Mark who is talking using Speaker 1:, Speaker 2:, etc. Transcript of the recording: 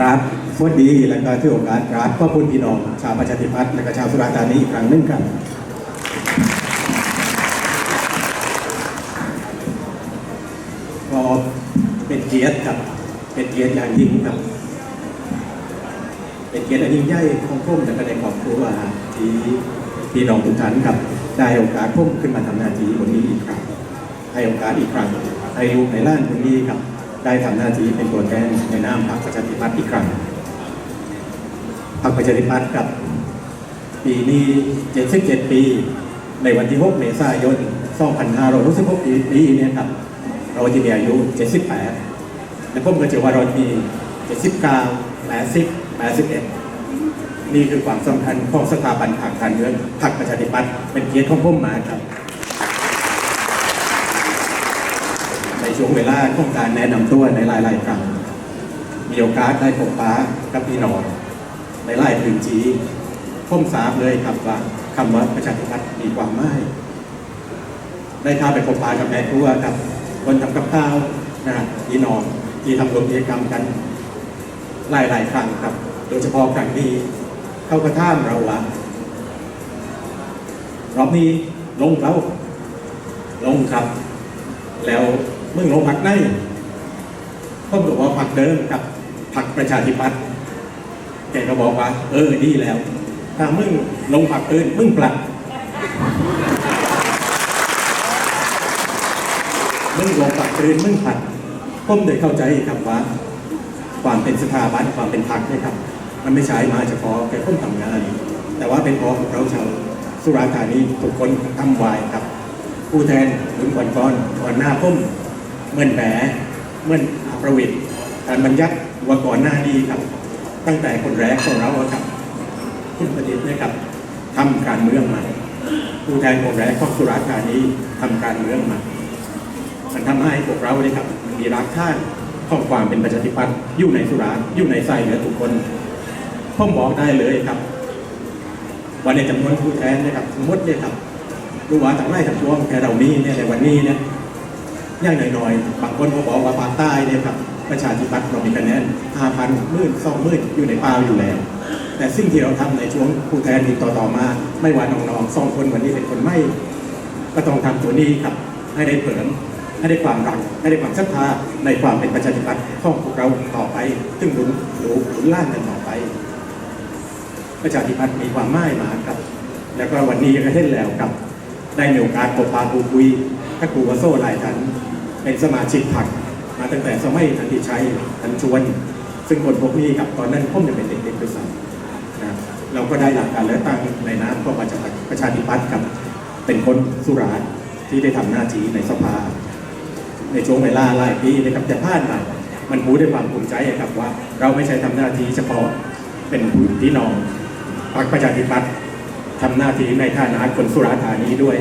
Speaker 1: ครับวัสดีและก็ถือโอกาสกราบขอบคุณพี่น้องชาวประชาธิปัตย์และก็ชาวสุราษฎร์ธานีอีกครั้งหนึ่งครับก็เป็นเกียรติครับเป็นเกียรติอย่างยิ่งครับ เป็นเกียรติอันยิ่งใหญ่ของผมและก็ในครอบครัวที่พี่น้องทุกท่านครับได้โอกาสผมขึ้นมาทำหน้าที่บนนี้อีกครั้งให้โอกาสอีกครั้งให้ลูกในล้านคนนี้ครับ ได้ทำหน้าที่เป็นตัวแทนในนามพรรคประชาธิปัตย์อีกครั้งพรรคประชาธิปัตย์ครับปีนี้ 77 ปี ในวันที่ 6 เมษายน 2566ปีปีเนี้ครับ เราจะมีอายุ 78 และผมก็เชื่อว่าเรามี 79 80 81 นี่คือความสำคัญของสถาบันทางการเมืองพรรคประชาธิปัตย์เป็นเกียรติของผมมาครับ ใน ช่วงเวลาของการแนะนำตัวในหลายๆครั้งมีโอกาสได้พบปะกับพี่น้องในหลายพื้นที่ผมทราบเลยครับว่าคำว่าประชาธิปัตย์มีความหมายได้พาไปพบปะกับแม่ครัวกับคนทำกับข้าวนะพี่น้องที่ทำรวมกิจกรรมกันหลายๆครั้งครับ โดยเฉพาะครั้งนี้เข้าก็ท่ามเราว่ารอบนี้ลงแล้วลงครับ แล้ว เมึงลงพักได้ก็บอกว่าพักเดิมกับพักประชาธิปัตย์แกก็บอกว่า เออดีแล้ว ถ้ามึงลงพักอื่นมึงปรับมึงลงพักอื่นมึงผัดผมเลยเข้าใจครับว่า ความเป็นสถาบันความเป็นพักนะครับ มันไม่ใช่มาเฉพาะแค่คนทำงาน แต่ว่าเป็นเพราะเราชาวสุราษฎร์ธานีทุกคนทำวายครับ ผู้แทนลุงก่อนก่อนก่อนหน้าพุ่ม เหมือนแหมเหมือนอประวิทย์การบัญญัติว่าก่อนหน้านี้ครับ ตั้งแต่คนแรกของเราครับคุณประดิษฐ์นี่ยครับทำการเมืองมาผู้แทนคนแรกของสุราษฎร์ธานีทำการเมืองมามันทำให้พวกเราเนี่ยครับมีรักท่านข้อความเป็นประชาธิปัตย์อยู่ในสุราษฎร์อยู่ในไส้เหลือทุกคนผมบอกได้เลยครับวันในจำนวนผู้แทนนะครับทั้งหมดเนี่ยครับรู้ว่าทางไร่ทางช่วงแค่เรานี้เนี่ยในวันนี้เนี่ย ย่างน้อยๆบางคนก็บอกว่าภาคใต้เนี่ยครับประชาธิปัตย์เรามีคะแนนห้าพันมื่นสองมื่นอยู่ในเปล่าอยู่แล้ว แต่สิ่งที่เราทำในช่วงผู้แทนอีกต่อๆมา ไม่ว่าน้องๆสองคนวันนี้เป็นคนไม่ก็ต้องทำตัวนี้ครับ ให้ได้เผริมให้ได้ความรักให้ได้ความศรัทธาในความเป็นประชาธิปัตย์ของพวกเราต่อไปซึ่งหลุนหลูหลุนล่านกันต่อไป ประชาธิปัตย์มีความหมายมากครับ แล้วก็วันนี้ก็เห็นแล้วครับได้มีโอกาสพบปะพูดคุยถ้าครูวาโซ่หลายท่าน เป็นสมาชิกพรรคมาตั้งแต่สมัยทันติชัยทันชวน ซึ่งคนพวกนี้ครับตอนนั้นผมยังเป็นเด็กๆด้วยซ้ำนะเราก็ได้หลักการเลือกตั้งในนามของประชาประชาธิปัตย์ครับเป็นคนสุราษฎร์ที่ได้ทำหน้าที่ในสภา ในช่วงเวลาหลายปีนะครับจะผ่านมามันพูดด้วยความภูมิใจครับว่า เราไม่ใช่ทำหน้าที่เฉพาะเป็นผู้พี่นองพรรคประชาธิปัตย์ทำหน้าที่ในฐานะคนสุราษฎร์ธานีด้วย